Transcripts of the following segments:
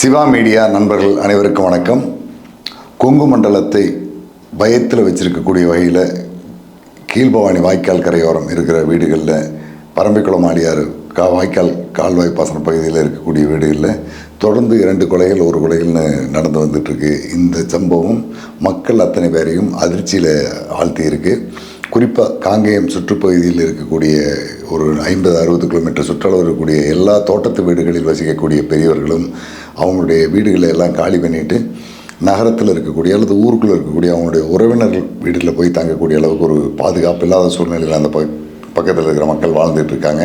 Siva media நண்பர்கள் அனைவருக்கும் வணக்கம். கொங்கு மண்டலத்தை பயத்தில் வச்சிருக்கக்கூடிய வகையில் கீழ்பவானி வாய்க்கால் கரையோரம் இருக்கிற வீடுகளில் பரம்பிக்குளம் ஆடியார் கா வாய்க்கால் கால்வாய் பாசன பகுதியில் இருக்கக்கூடிய வீடுகளில் தொடர்ந்து இரண்டு கொலைகள் ஒரு கொலைகள்னு நடந்து வந்துட்டுருக்கு இந்த சம்பவம் மக்கள் அத்தனை பேரையும் அதிர்ச்சியில் ஆழ்த்தியிருக்கு. குறிப்பாக காங்கேயம் சுற்றுப்பகுதியில் இருக்கக்கூடிய ஒரு ஐம்பது அறுபது கிலோமீட்டர் சுற்றளவு இருக்கக்கூடிய எல்லா தோட்டத்து வீடுகளில் வசிக்கக்கூடிய பெரியவர்களும் அவங்களுடைய வீடுகளை எல்லாம் காலி பண்ணிட்டு நகரத்தில் இருக்கக்கூடிய அல்லது ஊருக்குள்ளே இருக்கக்கூடிய அவங்களுடைய உறவினர்கள் வீட்டில் போய் தங்கக்கூடிய அளவுக்கு ஒரு பாதுகாப்பு இல்லாத சூழ்நிலையில் அந்த ப பக்கத்தில் இருக்கிற மக்கள் வாழ்ந்துட்டு இருக்காங்க.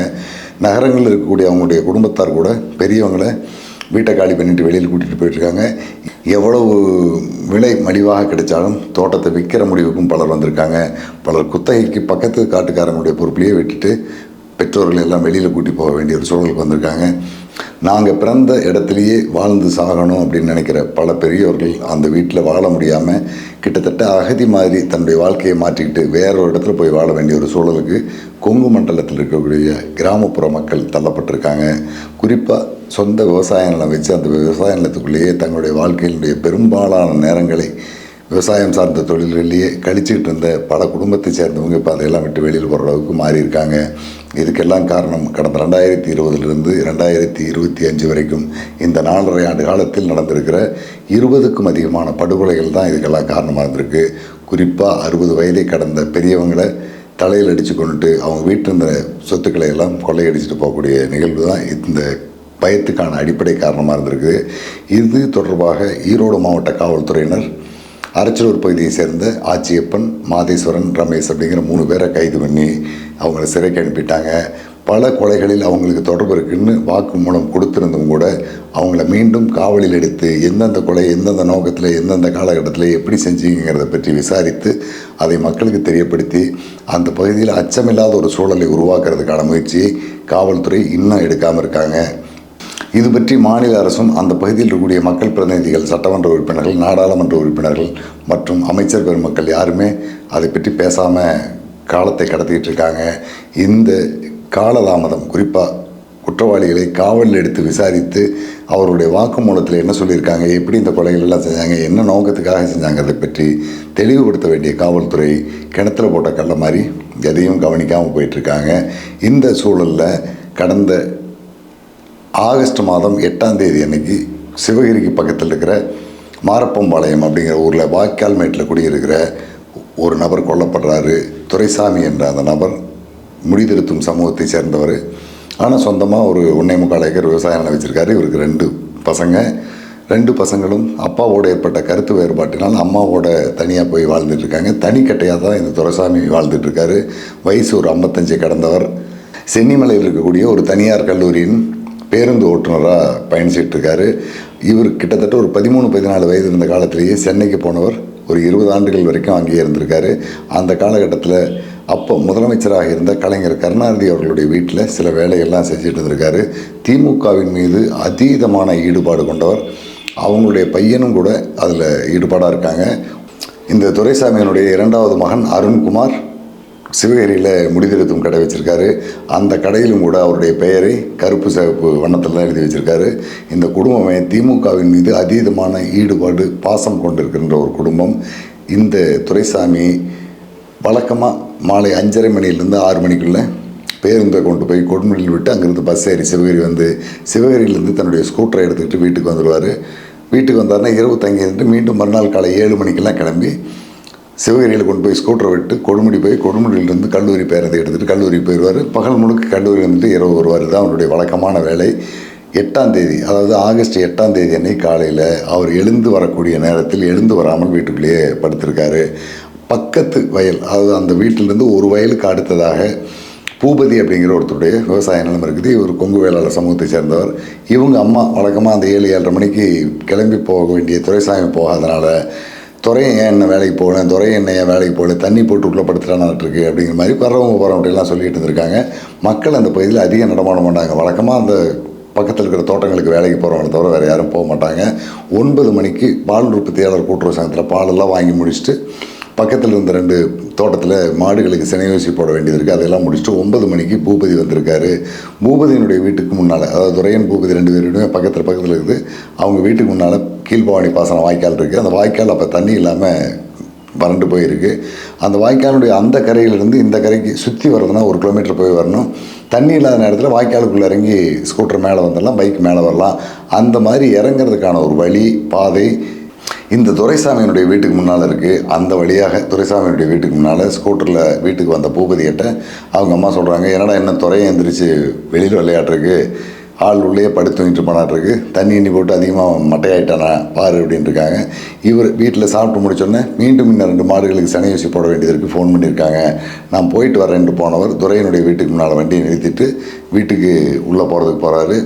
நகரங்களில் இருக்கக்கூடிய அவங்களுடைய குடும்பத்தார் கூட பெரியவங்களை வீட்டை காலி பண்ணிட்டு வெளியில் கூட்டிகிட்டு போயிட்டுருக்காங்க. எவ்வளவு விலை மலிவாக கிடைச்சாலும் தோட்டத்தை விற்கிற முடிவுக்கும் பலர் வந்திருக்காங்க. பலர் குத்தகைக்கு பக்கத்து காட்டுக்காரங்களுடைய பொறுப்பிலேயே விட்டுட்டு பெற்றோர்கள் எல்லாம் வெளியில் கூட்டி போக வேண்டிய ஒரு சூழலுக்கு வந்திருக்காங்க. நாங்கள் பிறந்த இடத்துலையே வாழ்ந்து சாகணும் அப்படின்னு நினைக்கிற பல பெரியோர்கள் அந்த வீட்டில் வாழ முடியாமல் கிட்டத்தட்ட அகதி மாதிரி தன்னுடைய வாழ்க்கையை மாற்றிக்கிட்டு வேற ஒரு இடத்துல போய் வாழ வேண்டிய ஒரு சூழலுக்கு கொங்கு மண்டலத்தில் இருக்கக்கூடிய கிராமப்புற மக்கள் தள்ளப்பட்டிருக்காங்க. குறிப்பாக சொந்த விவசாய நிலம் வச்சு அந்த விவசாய நிலத்துக்குள்ளேயே தங்களுடைய வாழ்க்கையினுடைய பெரும்பாலான நேரங்களை விவசாயம் சார்ந்த தொழில்களிலேயே கழிச்சிக்கிட்டு இருந்த பல குடும்பத்தை சேர்ந்தவங்க இப்போ அதையெல்லாம் விட்டு வெளியில் போகிற அளவுக்கு மாறியிருக்காங்க. இதுக்கெல்லாம் காரணம் கடந்த ரெண்டாயிரத்தி இருபதுலேருந்து ரெண்டாயிரத்தி இருபத்தி அஞ்சு வரைக்கும் இந்த நாலரை ஆண்டு காலத்தில் நடந்திருக்கிற இருபதுக்கும் அதிகமான படுகொலைகள் தான் இதுக்கெல்லாம் காரணமாக இருந்திருக்கு. குறிப்பாக அறுபது வயதை கடந்த பெரியவங்களை தலையில் அடித்து கொண்டுட்டு அவங்க வீட்டில் இருந்த சொத்துக்களை எல்லாம் கொள்ளையடிச்சிட்டு போகக்கூடிய நிகழ்வு தான் இந்த பயத்துக்கான அடிப்படை காரணமாக இருந்திருக்கு. இது தொடர்பாக ஈரோடு மாவட்ட காவல்துறையினர் அரச்சலூர் பகுதியை சேர்ந்த ஆச்சியப்பன் மாதேஸ்வரன் ரமேஷ் அப்படிங்கிற மூணு பேரை கைது பண்ணி அவங்கள சிறைக்கு அனுப்பிட்டாங்க. பல கொலைகளில் அவங்களுக்கு தொடர்பு இருக்குன்னு வாக்கு மூலம் கொடுத்திருந்தும் கூட அவங்கள மீண்டும் காவலில் எடுத்து எந்தெந்த கொலை எந்தெந்த நோக்கத்தில் எந்தெந்த காலகட்டத்தில் எப்படி செஞ்சீங்கிறத பற்றி விசாரித்து அதை மக்களுக்கு தெரியப்படுத்தி அந்த பகுதியில் அச்சமில்லாத ஒரு சூழலை உருவாக்குறதுக்கான முயற்சியை காவல்துறை இன்னும் எடுக்காமல் இருக்காங்க. இது பற்றி மாநில அரசும் அந்த பகுதியில் இருக்கக்கூடிய மக்கள் பிரதிநிதிகள் சட்டமன்ற உறுப்பினர்கள் நாடாளுமன்ற உறுப்பினர்கள் மற்றும் அமைச்சர் பெருமக்கள் யாருமே அதை பற்றி பேசாமல் காலத்தை கடத்திக்கிட்டு இருக்காங்க இந்த காலதாமதம் குறிப்பாக குற்றவாளிகளை காவலில் எடுத்து விசாரித்து அவருடைய வாக்குமூலத்தில் என்ன சொல்லியிருக்காங்க எப்படி இந்த கொலைகள் எல்லாம் செஞ்சாங்க என்ன நோக்கத்துக்காக செஞ்சாங்கிறத பற்றி தெளிவுபடுத்த வேண்டிய காவல்துறை கிணத்துல போட்ட கள்ள மாதிரி எதையும் கவனிக்காமல் போயிட்டுருக்காங்க. இந்த சூழலில் கடந்த ஆகஸ்ட் மாதம் எட்டாம் தேதி அன்னைக்கு சிவகிரிக்கு பக்கத்தில் இருக்கிற மாரப்பம்பாளையம் அப்படிங்கிற ஊரில் வாய்க்கால் மேட்டில் குடியிருக்கிற ஒரு நபர் கொல்லப்படுறாரு. துரைசாமி என்ற அந்த நபர் முடிதிருத்தும் சமூகத்தை சேர்ந்தவர். ஆனால் சொந்தமாக ஒரு ஒன்றே முக்கால் ஏக்கர் விவசாய நிலம் வச்சுருக்காரு. இவருக்கு ரெண்டு பசங்க. ரெண்டு பசங்களும் அப்பாவோட ஏற்பட்ட கருத்து வேறுபாட்டினால் அம்மாவோட தனியாக போய் வாழ்ந்துட்டுருக்காங்க. தனிக்கட்டையாக தான் இந்த துரைசாமி வாழ்ந்துட்டுருக்காரு. வயசு ஒரு ஐம்பத்தஞ்சு கடந்தவர். சென்னிமலையில் இருக்கக்கூடிய ஒரு தனியார் கல்லூரியின் பேருந்து ஓட்டுநராக பயணிச்சிட்ருக்காரு இவர் கிட்டத்தட்ட ஒரு பதிமூணு பதினாலு வயது இருந்த காலத்திலேயே சென்னைக்கு போனவர். ஒரு இருபது ஆண்டுகள் வரைக்கும் அங்கேயே இருந்திருக்காரு. அந்த காலகட்டத்தில் அப்போ முதலமைச்சராக இருந்த கலைஞர் கருணாநிதி அவர்களுடைய வீட்டில் சில வேலையெல்லாம் செஞ்சுட்டு இருந்திருக்காரு. திமுகவின் மீது அதீதமான ஈடுபாடு கொண்டவர். அவங்களுடைய பையனும் கூட அதில் ஈடுபாடாக இருக்காங்க. இந்த துரைசாமியினுடைய இரண்டாவது மகன் அருண்குமார். சிவகிரியில் முடிதிருத்தும் கடை வச்சுருக்காரு. அந்த கடையிலும் கூட அவருடைய பெயரை கருப்பு சிவப்பு வண்ணத்தில் தான் எழுதி வச்சுருக்காரு. இந்த குடும்பமே திமுகவின் மீது அதீதமான ஈடுபாடு பாசம் கொண்டிருக்கின்ற ஒரு குடும்பம். இந்த துரைசாமி வழக்கமாக மாலை அஞ்சரை மணிலேருந்து ஆறு மணிக்குள்ளே பேருந்தை கொண்டு போய் கொடுமுடியில் விட்டு அங்கேருந்து பஸ் ஏறி சிவகிரி வந்து சிவகிரியிலேருந்து தன்னுடைய ஸ்கூட்டரை எடுத்துக்கிட்டு வீட்டுக்கு வந்துடுவார். வீட்டுக்கு வந்தாருன்னா இரவு தங்கி இருந்துட்டு மீண்டும் மறுநாள் காலை ஏழு மணிக்கெல்லாம் கிளம்பி சிவகிரியில் கொண்டு போய் ஸ்கூட்டரை விட்டு கொடுமுடி போய் கொடுமுடியிலிருந்து கல்லூரி பேரதை எடுத்துகிட்டு கல்லூரி போயிடுவார். பகல் முழுக்க கல்லூரி வந்துட்டு இரவு வருவார். தான் அவருடைய வழக்கமான வேலை. எட்டாம் தேதி அதாவது ஆகஸ்ட் எட்டாம் தேதி அன்னைக்கு காலையில் அவர் எழுந்து வரக்கூடிய நேரத்தில் எழுந்து வராமல் வீட்டுக்குள்ளேயே படுத்திருக்காரு. பக்கத்து வயல் அதாவது அந்த வீட்டிலேருந்து ஒரு வயலுக்கு அடுத்ததாக பூபதி அப்படிங்கிற ஒருத்தருடைய விவசாய நிலம் இருக்குது. இவர் கொங்கு வேளாளர் சமூகத்தை சேர்ந்தவர். இவங்க அம்மா வழக்கமாக அந்த ஏழு ஏழரை மணிக்கு கிளம்பி போக வேண்டிய துறைசாமி போகாதனால துறையும் ஏன் என்ன வேலைக்கு போகல? துறையும் என்ன ஏன் வேலைக்கு போகல? தண்ணி போட்டு உள்ளே படுத்துட்டானாட்டிருக்கு அப்படிங்கிற மாதிரி வர்றவங்க அப்படிலாம் சொல்லிட்டு இருந்திருக்காங்க. மக்கள் அந்த பகுதியில் அதிகம் நடமாட மாட்டாங்க. வழக்கமாக அந்த பக்கத்தில் இருக்கிற தோட்டங்களுக்கு வேலைக்கு போகிறவங்கள தவிர வேறு யாரும் போக மாட்டாங்க. ஒன்பது மணிக்கு பால் உற்பத்தியாளர் கூட்டுறவு சங்கத்தில் பாலெல்லாம் வாங்கி முடிச்சுட்டு பக்கத்தில் இருந்த ரெண்டு தோட்டத்தில் மாடுகளுக்கு சினை ஊசி போட வேண்டியது இருக்குது அதெல்லாம் முடிச்சுட்டு ஒன்பது மணிக்கு பூபதி வந்திருக்காரு. பூபதியினுடைய வீட்டுக்கு முன்னால் அதாவது துரையன் பூபதி ரெண்டு பேருமே பக்கத்தில் பக்கத்தில் இருக்குது அவங்க வீட்டுக்கு முன்னால் கீழ்பவானி பாசனம் வாய்க்கால் இருக்குது அந்த வாய்க்கால் அப்போ தண்ணி இல்லாமல் வறண்டு போயிருக்கு. அந்த வாய்க்காலுடைய அந்த கரையிலிருந்து இந்த கரைக்கு சுற்றி வரதுனா ஒரு கிலோமீட்டர் போய் வரணும். தண்ணி இல்லாத நேரத்தில் வாய்க்காலுக்குள்ளே இறங்கி ஸ்கூட்டர் மேலே வந்துடலாம் பைக் மேலே வரலாம். அந்த மாதிரி இறங்குறதுக்கான ஒரு வழி பாதை இந்த துரைசாமியினுடைய வீட்டுக்கு முன்னால் இருக்குது அந்த வழியாக துரைசாமியினுடைய வீட்டுக்கு முன்னால் ஸ்கூட்டரில் வீட்டுக்கு வந்த பூபதியிட்ட அவங்க அம்மா சொல்கிறாங்க என்னடா என்ன துறையை எந்திரிச்சு வெளியில் விளையாட்டுருக்கு ஆள் உள்ளே படுத்து தூங்கிட்டு போனாட்டிருக்கு தண்ணி எண்ணி போட்டு அதிகமாக மட்டையாயிட்டானா? பாரு அப்படின்னு இருக்காங்க. இவர் வீட்டில் சாப்பிட்டு முடிச்சோடனே மீண்டும் இன்னும் ரெண்டு மாடுகளுக்கு சனி ஊசி போட வேண்டியது இருக்குது ஃபோன் பண்ணியிருக்காங்க. நான் போயிட்டு வரேன்ட்டு போனவர் துறையினுடைய வீட்டுக்கு முன்னால் வண்டியை நிறுத்திட்டு வீட்டுக்கு உள்ளே போகிறதுக்கு போகிறாரு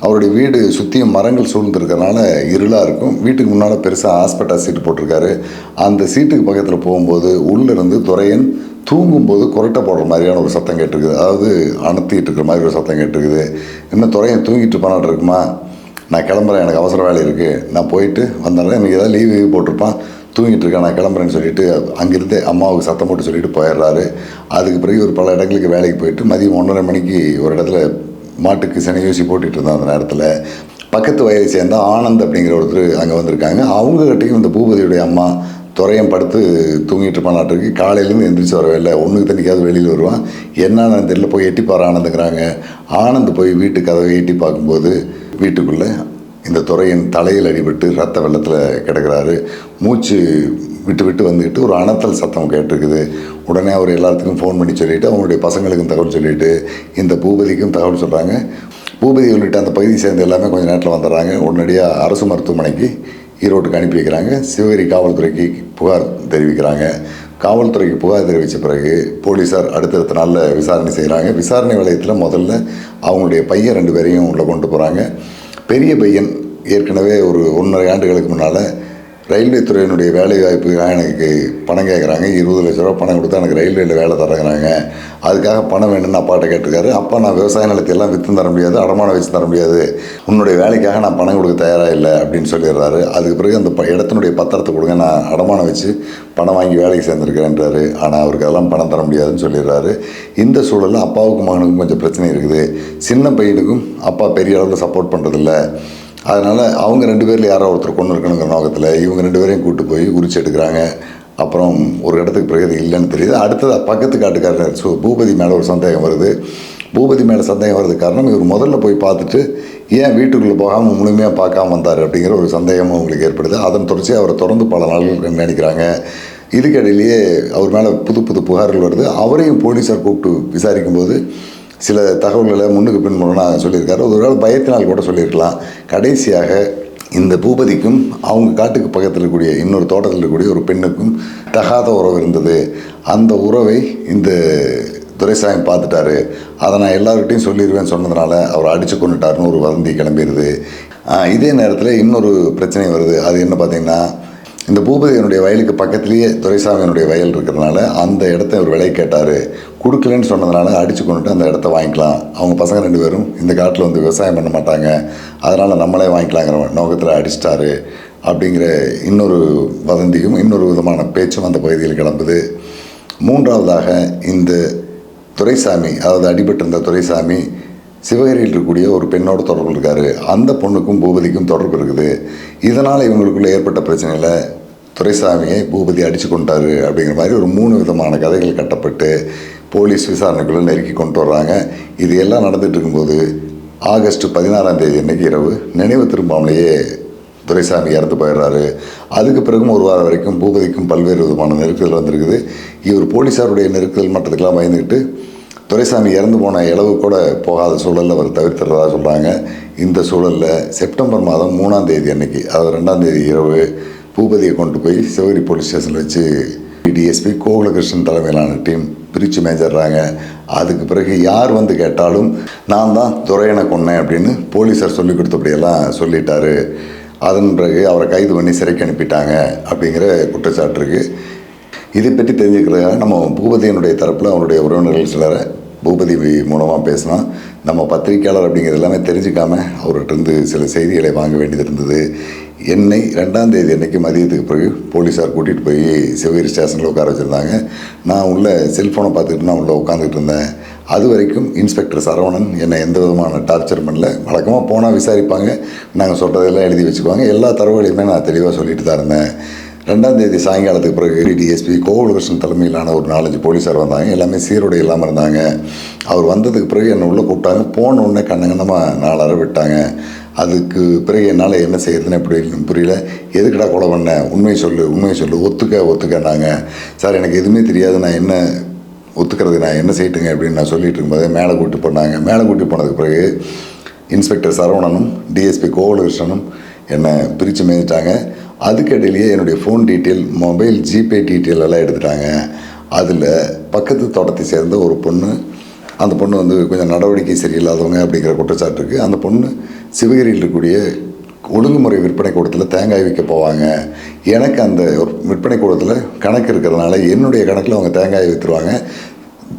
அவருடைய வீடு சுற்றியும் மரங்கள் சூழ்ந்துருக்கனால இருளாக இருக்கும். வீட்டுக்கு முன்னால் பெருசாக ஹாஸ்பிட்டல் சீட்டு போட்டிருக்காரு. அந்த சீட்டுக்கு பக்கத்தில் போகும்போது உள்ளிருந்து துரையன் தூங்கும்போது கொரட்டை போடுற மாதிரியான ஒரு சத்தம் கேட்டிருக்குது. அதாவது அணுத்திட்டு இருக்கிற மாதிரி ஒரு சத்தம் கேட்டிருக்குது. இன்னும் துறையன் தூங்கிட்டு போனாட்டு இருக்குமா? நான் கிளம்புறேன் எனக்கு அவசர வேலை இருக்குது நான் போயிட்டு வந்தாலும் எனக்கு ஏதாவது லீவு லீவ் போட்டிருப்பான். தூங்கிட்டு இருக்கேன் நான் கிளம்புறேன்னு சொல்லிட்டு அங்கிருந்து அம்மாவுக்கு சத்தம் போட்டு சொல்லிட்டு போயிடுறாரு. அதுக்கு பிறகு ஒரு பல இடங்களுக்கு வேலைக்கு போயிட்டு மதியம் ஒன்றரை மணிக்கு ஒரு இடத்துல மாட்டுக்கு சனி ஊசி போட்டுட்டு இருந்தோம் அந்த நேரத்தில். பக்கத்து வயதை சேர்ந்த ஆனந்த் அப்படிங்கிற ஒருத்தர் அங்கே வந்திருக்காங்க. அவங்ககிட்டையும் இந்த பூபதியுடைய அம்மா துறையம் படுத்து தூங்கிட்டு இருப்பானாட்டிருக்கு காலையிலேருந்து எந்திரிச்சு வரவே இல்லை. ஒன்றுக்கு தண்ணிக்காவது வெளியில் வருவான். என்னன்னு தெரியல. போய் எட்டி பாரு ஆனந்துங்கிறாங்க. ஆனந்த் போய் வீட்டு கதவை எட்டி பார்க்கும்போது வீட்டுக்குள்ளே இந்த துறையின் தலையில் அடிபட்டு ரத்த வெள்ளத்தில் கிடக்கிறாரு. மூச்சு விட்டு விட்டு வந்துக்கிட்டு ஒரு அணத்தல் சத்தம் கேட்டிருக்குது. உடனே அவர் எல்லாத்துக்கும் ஃபோன் பண்ணி சொல்லிவிட்டு அவங்களுடைய பசங்களுக்கும் தகவல் சொல்லிவிட்டு இந்த பூபதிக்கும் தகவல் சொல்கிறாங்க பூபதி உள்ளிட்ட அந்த பகுதியை சேர்ந்த எல்லாமே கொஞ்சம் நேரத்தில் வந்துடுறாங்க. உடனடியாக அரசு மருத்துவமனைக்கு ஈரோட்டுக்கு அனுப்பி வைக்கிறாங்க. சிவகிரி காவல்துறைக்கு புகார் தெரிவிக்கிறாங்க. காவல்துறைக்கு புகார் தெரிவித்த பிறகு போலீஸார் அடுத்தடுத்த நாளில் விசாரணை செய்கிறாங்க விசாரணை வளையத்தில் முதல்ல அவங்களுடைய பையன் ரெண்டு பேரையும் உள்ளே கொண்டு போகிறாங்க பெரிய பையன் ஏற்கனவே ஒரு ஒன்றரை ஆண்டுகளுக்கு முன்னால் ரயில்வே துறையினுடைய வேலை வாய்ப்புக்காக எனக்கு பணம் கேட்குறாங்க. இருபது லட்ச ரூபா பணம் கொடுத்தா எனக்கு ரயில்வேயில் வேலை தரங்கிறாங்க அதுக்காக பணம் வேணும்னு அப்பாட்ட கேட்டிருக்காரு. அப்பா நான் விவசாய நிலத்தை எல்லாம் விற்று தர முடியாது அடமானம் வச்சு தர முடியாது. உன்னுடைய வேலைக்காக நான் பணம் கொடுக்க தயாராக இல்லை அப்படின்னு சொல்லிடுறாரு. அதுக்கு பிறகு அந்த ப- இடத்தினுடைய பத்திரத்தை கொடுங்க நான் அடமானம் வச்சு பணம் வாங்கி வேலைக்கு சேர்ந்துருக்கிறேன்றாரு. ஆனால் அவருக்கு அதெல்லாம் பணம் தர முடியாதுன்னு சொல்லிடுறாரு. இந்த சூழலில் அப்பாவுக்கும் மகனுக்கும் கொஞ்சம் பிரச்சனை இருக்குது. சின்ன பையனுக்கும் அப்பா பெரிய அளவில் சப்போர்ட் பண்ணுறதில்ல அதனால் அவங்க ரெண்டு பேரில் யாரோ ஒருத்தர் கொண்டு இருக்கணுங்கிற நோக்கத்தில் இவங்க ரெண்டு பேரையும் கூட்டு போய் உரிச்சு எடுக்கிறாங்க. அப்புறம் ஒரு இடத்துக்கு பிறகு அது இல்லைன்னு தெரியுது. அடுத்தது பக்கத்து காட்டுக்காரர் ஸோ பூபதி மேலே ஒரு சந்தேகம் வருது. பூபதி மேலே சந்தேகம் வர்றதுக்கு காரணம் இவர் முதல்ல போய் பார்த்துட்டு ஏன் வீட்டுக்குள்ளே போகாமல் முழுமையாக பார்க்காம வந்தார் அப்படிங்கிற ஒரு சந்தேகமும் அவங்களுக்கு ஏற்படுது. அதன் தொடர்ச்சியாக அவரை தொடர்ந்து பல நாள்கள் நினைக்கிறாங்க. இதுக்கிடையிலேயே அவர் மேலே புது புது புகார்கள் வருது. அவரையும் போலீஸார் கூப்பிட்டு விசாரிக்கும்போது சில தகவல்களை முன்னுக்கு பின்புறமாக சொல்லியிருக்காரு. ஒருவேளை பயத்தினால் கூட சொல்லியிருக்கலாம். கடைசியாக இந்த பூபதிக்கும் அவங்க காட்டுக்கு பக்கத்தில் இருக்கக்கூடிய இன்னொரு தோட்டத்தில் இருக்கக்கூடிய ஒரு பெண்ணுக்கும் தகாத உறவு இருந்தது. அந்த உறவை இந்த துரைசாமி பார்த்துட்டாரு. அதை நான் எல்லார்கிட்டையும் சொல்லிடுவேன் சொன்னதுனால அவர் அடித்து கொண்டுட்டாருன்னு ஒரு வதந்தி கிளம்பிடுது இதே நேரத்தில் இன்னொரு பிரச்சனை வருது. அது என்ன பார்த்தீங்கன்னா இந்த பூபதியனுடைய வயலுக்கு பக்கத்துலேயே துரைசாமியனுடைய வயல் இருக்கிறதுனால அந்த இடத்த அவர் விலை கேட்டார். கொடுக்கலன்னு சொன்னதுனால அடித்து கொண்டுட்டு அந்த இடத்த வாங்கிக்கலாம். அவங்க பசங்க ரெண்டு பேரும் இந்த காட்டில் வந்து விவசாயம் பண்ண மாட்டாங்க. அதனால் நம்மளே வாங்கிக்கலாங்கிற நோக்கத்தில் அடிச்சிட்டாரு. அப்படிங்கிற இன்னொரு வதந்தியும் இன்னொரு விதமான பேச்சும் அந்த பகுதியில் கிளம்புது. மூன்றாவதாக இந்த துரைசாமி அதாவது அடிபட்டிருந்த துரைசாமி சிவகிரியில் இருக்கக்கூடிய ஒரு பெண்ணோட தொடர்பு இருக்காரு. அந்த பொண்ணுக்கும் பூபதிக்கும் தொடர்பு இருக்குது. இதனால் இவங்களுக்குள்ள ஏற்பட்ட பிரச்சனையில் துரைசாமியை பூபதி அடித்து கொண்டாரு அப்படிங்கிற மாதிரி ஒரு மூணு விதமான கதைகள் கட்டப்பட்டு போலீஸ் விசாரணைக்குள்ளே நெருக்கி கொண்டு வர்றாங்க. இது எல்லாம் நடந்துட்டு இருக்கும்போது ஆகஸ்ட் பதினாறாம் தேதி அன்னைக்கு இரவு நினைவு திரும்பாமலேயே துரைசாமி இறந்து போயிடுறாரு. அதுக்கு பிறகும் ஒரு வாரம் வரைக்கும் பூபதிக்கும் பல்வேறு விதமான நெருக்குதல் வந்திருக்குது. இவர் போலீஸாருடைய நெருக்குதல் மட்டத்துக்கெல்லாம் பயந்துக்கிட்டு துரைசாமி இறந்து போன இளவு கூட போகாத சூழலில் அவர் தவிர்த்துறதா சொல்கிறாங்க இந்த சூழலில் செப்டம்பர் மாதம் மூணாம் தேதி அன்னைக்கு அதாவது ரெண்டாம் தேதி இரவு பூபதியை கொண்டு போய் சிவகிரி போலீஸ் ஸ்டேஷனில் வச்சு டிஎஸ்பி கோகுலகிருஷ்ணன் தலைமையிலான டீம் பிரித்து மேஞ்சிடுறாங்க. அதுக்கு பிறகு யார் வந்து கேட்டாலும் நான் தான் துறையனை கொன்னேன் அப்படின்னு போலீஸார் சொல்லி கொடுத்தபடியெல்லாம் சொல்லிட்டாரு. அதன் பிறகு அவரை கைது பண்ணி சிறைக்கு அனுப்பிட்டாங்க அப்படிங்கிற குற்றச்சாட்டு இருக்குது இதை பற்றி தெரிஞ்சுக்கிறதுக்காக நம்ம பூபதியினுடைய தரப்பில் அவருடைய உறவினர்கள் சிலரை பூபதி மூலமாக பேசலாம் நம்ம பத்திரிகையாளர் அப்படிங்கிறது எல்லாமே தெரிஞ்சுக்காம அவர்கிட்டருந்து சில செய்திகளை வாங்க வேண்டியது இருந்தது. என்னை ரெண்டாம் தேதி அன்னைக்கு மதியத்துக்கு பிறகு போலீஸார் கூட்டிகிட்டு போய் சிவகிரி ஸ்டேஷனில் உட்கார வச்சுருந்தாங்க. நான் உள்ள செல்ஃபோனை பார்த்துக்கிட்டு நான் உள்ளே உட்காந்துட்டு இருந்தேன். அது வரைக்கும் இன்ஸ்பெக்டர் சரவணன் என்னை எந்த விதமான டார்ச்சர் பண்ணல. வழக்கமாக போனால் விசாரிப்பாங்க. நாங்கள் சொல்கிறதெல்லாம் எழுதி வச்சுக்குவாங்க. எல்லா தரவுகளையுமே நான் தெளிவாக சொல்லிட்டு தான் இருந்தேன். ரெண்டாம் தேதி சாயங்காலத்துக்கு பிறகு டிஎஸ்பி கோகுலகிருஷ்ணன் தலைமையிலான ஒரு நாலஞ்சு போலீஸார் வந்தாங்க. எல்லாமே சீருடை இல்லாமல் இருந்தாங்க. அவர் வந்ததுக்கு பிறகு என்னை உள்ளே கூப்பிட்டாங்க. போன உடனே கண்ணங்கண்ணமாக நாலரை விட்டாங்க. அதுக்கு பிறகு என்னால் என்ன செய்யறதுன்னு எப்படி புரியல. எதுக்குடா கொலை பண்ண? உண்மையை சொல்லு உண்மையை சொல்லு. ஒத்துக்க ஒத்துக்கன்னாங்க. சார் எனக்கு எதுவுமே தெரியாது. நான் என்ன ஒத்துக்கிறது? நான் என்ன செய்யட்டுங்க? அப்படின்னு நான் சொல்லிட்டு இருக்கும்போது மேலே கூட்டி போனாங்க. மேலே கூட்டி போனதுக்கு பிறகு இன்ஸ்பெக்டர் சரவணனும் டிஎஸ்பி கோகுலகிருஷ்ணனும் என்னை பிரித்து மேய்ச்சிட்டாங்க அதுக்கடையிலேயே என்னுடைய phone detail mobile GPay detail எல்லாம் எடுத்துட்டாங்க. அதில் பக்கத்து தோட்டத்தை சேர்ந்த ஒரு பொண்ணு அந்த பொண்ணு வந்து கொஞ்சம் நடவடிக்கை சரியில்லாதவங்க அப்படிங்கிற குற்றச்சாட்டு இருக்குது அந்த பொண்ணு சிவகிரியில் இருக்கக்கூடிய ஒழுங்குமுறை விற்பனை கூடத்தில் தேங்காய் விற்க போவாங்க. எனக்கு அந்த ஒரு விற்பனை கூடத்தில் கணக்கு இருக்கிறதுனால என்னுடைய கணக்கில் அவங்க தேங்காய் விற்றுருவாங்க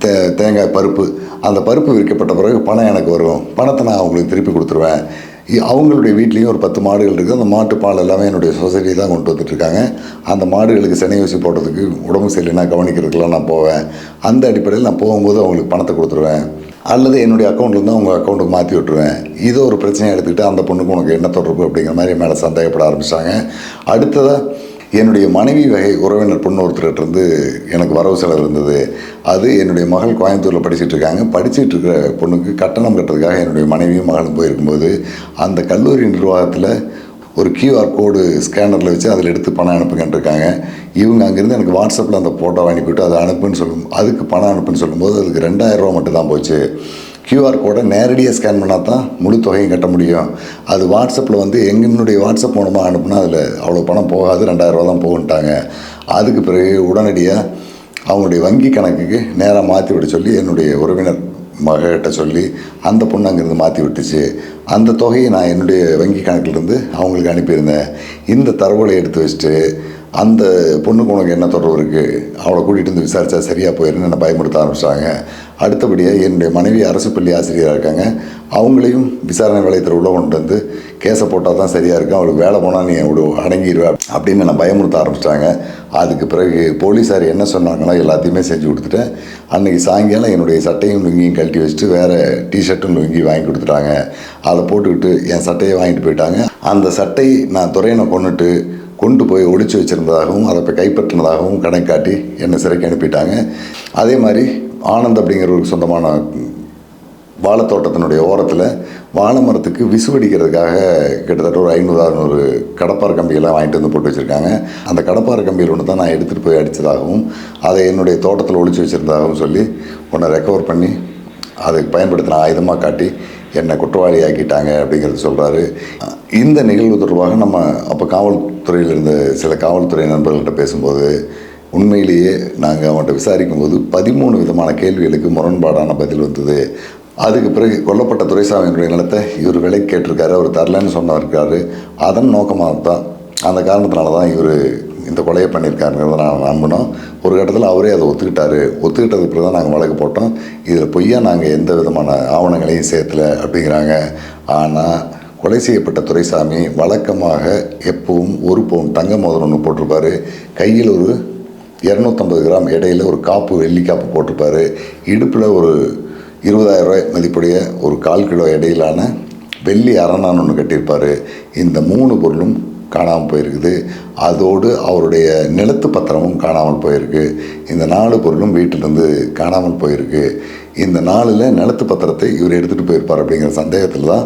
தே தேங்காய் பருப்பு. அந்த பருப்பு விற்கப்பட்ட பிறகு பணம் எனக்கு வரும். பணத்தை நான் அவங்களுக்கு திருப்பி கொடுத்துருவேன். அவங்களுடைய வீட்லேயும் ஒரு பத்து மாடுகள் இருக்குது அந்த மாட்டு பால் எல்லாமே என்னுடைய சொசைட்டி தான் கொண்டு வந்துட்டுருக்காங்க அந்த மாடுகளுக்கு செனை ஊசி போடுறதுக்கு உடம்பு சரியில்லைனா கவனிக்கிறதுக்கெலாம் நான் போவேன். அந்த அடிப்படையில் நான் போகும்போது அவங்களுக்கு பணத்தை கொடுத்துருவேன். அல்லது என்னுடைய அக்கௌண்ட்லேருந்து அவங்க அக்கௌண்ட்டுக்கு மாற்றி விட்டுருவேன். இதோ ஒரு பிரச்சனையை எடுத்துக்கிட்டு அந்த பொண்ணுக்கு உனக்கு என்ன தொடர்பு அப்படிங்கிற மாதிரி மேலே சந்தேகப்பட ஆரம்பித்தாங்க அடுத்ததாக என்னுடைய மனைவி வகை உறவினர் பொண்ணு ஒருத்தர்கிட்ட இருந்து எனக்கு வரவு செலவு இருந்தது. அது என்னுடைய மகள் கோயம்புத்தூரில் படிச்சுட்டு இருக்காங்க படிச்சுட்டு இருக்கிற பொண்ணுக்கு கட்டணம் கட்டுறதுக்காக என்னுடைய மனைவியும் மகளும் போயிருக்கும்போது அந்த கல்லூரி நிர்வாகத்தில் ஒரு கியூஆர் கோடு ஸ்கேனரில் வச்சு அதில் எடுத்து பணம் அனுப்புங்கன்னு இருக்காங்க இவங்க அங்கேருந்து எனக்கு வாட்ஸ்அப்பில் அந்த ஃபோட்டோ அனுப்பிவிட்டு அதை அனுப்புன்னு சொல்லும் அதுக்கு பணம் அனுப்புன்னு சொல்லும்போது அதுக்கு ரெண்டாயிரம் ரூபா மட்டும் தான் போச்சு. கியூஆர் கோடை நேரடியாக ஸ்கேன் பண்ணால் தான் முழு தொகையும் கட்ட முடியும். அது வாட்ஸ்அப்பில் வந்து எங்களுடைய வாட்ஸ்அப் மூலமாக அனுப்புனா அதில் அவ்வளோ பணம் போகாது. ரெண்டாயிரம் ரூபா தான் போகுன்ட்டாங்க அதுக்கு பிறகு உடனடியாக அவங்களுடைய வங்கி கணக்குக்கு நேராக மாற்றி விட சொல்லி என்னுடைய உறவினர் மகிட்ட சொல்லி அந்த பொண்ணு அங்கேருந்து மாற்றி விட்டுச்சு. அந்த தொகையை நான் என்னுடைய வங்கி கணக்கிலிருந்து அவங்களுக்கு அனுப்பியிருந்தேன். இந்த தரவுகளை எடுத்து வச்சுட்டு அந்த பொண்ணுக்கு உனக்கு என்ன தொடர்பு இருக்குது அவளை கூட்டிகிட்டு வந்து விசாரித்தா சரியாக போயிருன்னு என்னை பயமுறுத்த ஆரம்பிச்சிட்டாங்க. அடுத்தபடியாக என்னுடைய மனைவி அரசு பள்ளி ஆசிரியராக இருக்காங்க. அவங்களையும் விசாரணை வேலையத்தில் உள்ள கொண்டு வந்து கேஸை போட்டால் தான் சரியாக இருக்கும். அவளுக்கு வேலை போனால் நீ விடு அடங்கிடுவேன் அப்படின்னு என்னை பயமுறுத்த ஆரம்பிச்சிட்டாங்க. அதுக்கு பிறகு போலீஸார் என்ன சொன்னாங்களோ எல்லாத்தையுமே செஞ்சு கொடுத்துட்டேன். அன்றைக்கி சாயங்காலம் என்னுடைய சட்டையும் லுங்கியும் கழட்டி வச்சுட்டு வேறு டிஷர்ட்டும் லுங்கி வாங்கி கொடுத்துட்டாங்க. அதை போட்டுக்கிட்டு என் சட்டையை வாங்கிட்டு போயிட்டாங்க. அந்த சட்டை நான் துறையனை கொண்டுட்டு கொண்டு போய் ஒழிச்சு வச்சுருந்ததாகவும் அதை போய் கைப்பற்றினதாகவும் கணக்கு காட்டி என்னை சிறைக்கு அனுப்பிட்டாங்க. அதே மாதிரி ஆனந்த் அப்படிங்கிறவருக்கு சொந்தமான வாழைத்தோட்டத்தினுடைய ஓரத்தில் வாழை மரத்துக்கு விசுவடிக்கிறதுக்காக கிட்டத்தட்ட ஒரு ஐநூறு அறுநூறு கடப்பார் கம்பியெல்லாம் வாங்கிட்டு வந்து போட்டு வச்சுருக்காங்க. அந்த கடப்பார் கம்பியில் ஒன்று தான் நான் எடுத்துகிட்டு போய் அடித்ததாகவும் அதை என்னுடைய தோட்டத்தில் ஒழிச்சு வச்சுருந்ததாகவும் சொல்லி உன்னை ரெக்கவர் பண்ணி அதுக்கு பயன்படுத்தின ஆயுதமாக காட்டி என்னை குற்றவாளியாக்கிட்டாங்க அப்படிங்கிறது சொல்கிறாரு இந்த நிகழ்வு தொடர்பாக நம்ம அப்போ காவல்துறையில் இருந்த சில காவல்துறை நண்பர்கள்ட்ட பேசும்போது உண்மையிலேயே நாங்கள் அவன்கிட்ட விசாரிக்கும் போது பதிமூணு விதமான கேள்விகளுக்கு முரண்பாடான பதில் வந்தது. அதுக்கு பிறகு கொல்லப்பட்ட துரைசாமியினுடைய நிலத்தை இவர் விலை கேட்டிருக்காரு அவர் தரலன்னு சொன்னவருக்காரு அதன் நோக்கமாக தான் அந்த காரணத்தினால தான் இவர் இந்த கொலையை பண்ணியிருக்காருங்கிறத நான் நம்பினோம். ஒரு கட்டத்தில் அவரே அதை ஒத்துக்கிட்டாரு. ஒத்துக்கிட்டதுக்கு பிறகு தான் நாங்கள் வழக்கு போட்டோம். இதில் பொய்யா நாங்கள் எந்த விதமான ஆவணங்களையும் சேர்த்தல அப்படிங்கிறாங்க. ஆனால் கொலை செய்யப்பட்ட துரைசாமி வழக்கமாக எப்பவும் ஒரு பவுன் தங்க மோதிரம் ஒன்று போட்டிருப்பார். கையில் ஒரு இரநூத்தம்பது கிராம் இடையில் ஒரு காப்பு வெள்ளி காப்பு போட்டிருப்பார். இடுப்பில் ஒரு இருபதாயிரம் ரூபாய் மதிப்புடைய ஒரு கால் கிலோ எடையிலான வெள்ளி அரணான்னு ஒன்று கட்டியிருப்பார். இந்த மூணு பொருளும் காணாமல் போயிருக்குது. அதோடு அவருடைய நிலத்து பத்திரமும் காணாமல் போயிருக்கு. இந்த நாலு பொருளும் வீட்டிலேருந்து காணாமல் போயிருக்கு. இந்த நாளில் நிலத்து பத்திரத்தை இவர் எடுத்துகிட்டு போயிருப்பார் அப்படிங்கிற சந்தேகத்தில் தான்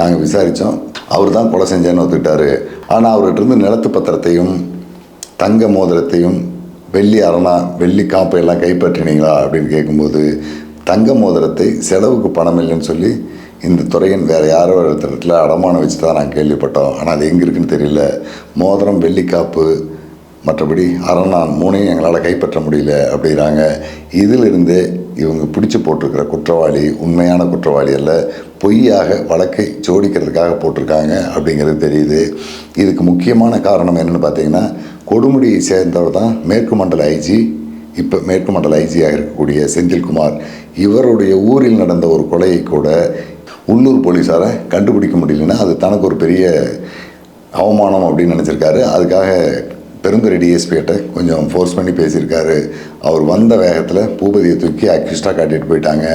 நாங்கள் விசாரித்தோம் அவர் தான் கொலை செஞ்சேன்னு ஒத்துக்கிட்டாரு. ஆனால் அவர்கிட்டருந்து நிலத்து பத்திரத்தையும் தங்க மோதிரத்தையும் வெள்ளி அரணா வெள்ளி காப்பை எல்லாம் கைப்பற்றினீங்களா அப்படின்னு கேட்கும்போது தங்க மோதிரத்தை செலவுக்கு பணம் இல்லைன்னு சொல்லி இந்த துறையின் வேறு யாரோ இடத்துல அடமானம் வச்சு தான் நாங்கள் கேள்விப்பட்டோம். ஆனால் அது எங்கே இருக்குன்னு தெரியல. மோதிரம் வெள்ளிக்காப்பு மற்றபடி அரணான் மூணையும் எங்களால் கைப்பற்ற முடியல அப்படிங்கிறாங்க. இதிலிருந்தே இவங்க பிடிச்சி போட்டிருக்கிற குற்றவாளி உண்மையான குற்றவாளி அல்ல பொய்யாக வழக்கை ஜோடிக்கிறதுக்காக போட்டிருக்காங்க அப்படிங்கிறது தெரியுது. இதுக்கு முக்கியமான காரணம் என்னென்னு பார்த்தீங்கன்னா கொடுமுடியை சேர்ந்தவர் தான் மேற்கு மண்டல ஐஜி இப்போ மேற்கு மண்டல ஐஜியாக இருக்கக்கூடிய செந்தில்குமார். இவருடைய ஊரில் நடந்த ஒரு கொலையை கூட உள்ளூர் போலீஸாரை கண்டுபிடிக்க முடியலன்னா அது தனக்கு ஒரு பெரிய அவமானம் அப்படின்னு நினச்சிருக்காரு. அதுக்காக பெருந்துறை டிஎஸ்பிகிட்ட கொஞ்சம் ஃபோர்ஸ் பண்ணி பேசியிருக்காரு. அவர் வந்த வேகத்தில் பூபதியை தூக்கி அக்யூஸ்டாக காட்டிட்டு போயிட்டாங்க.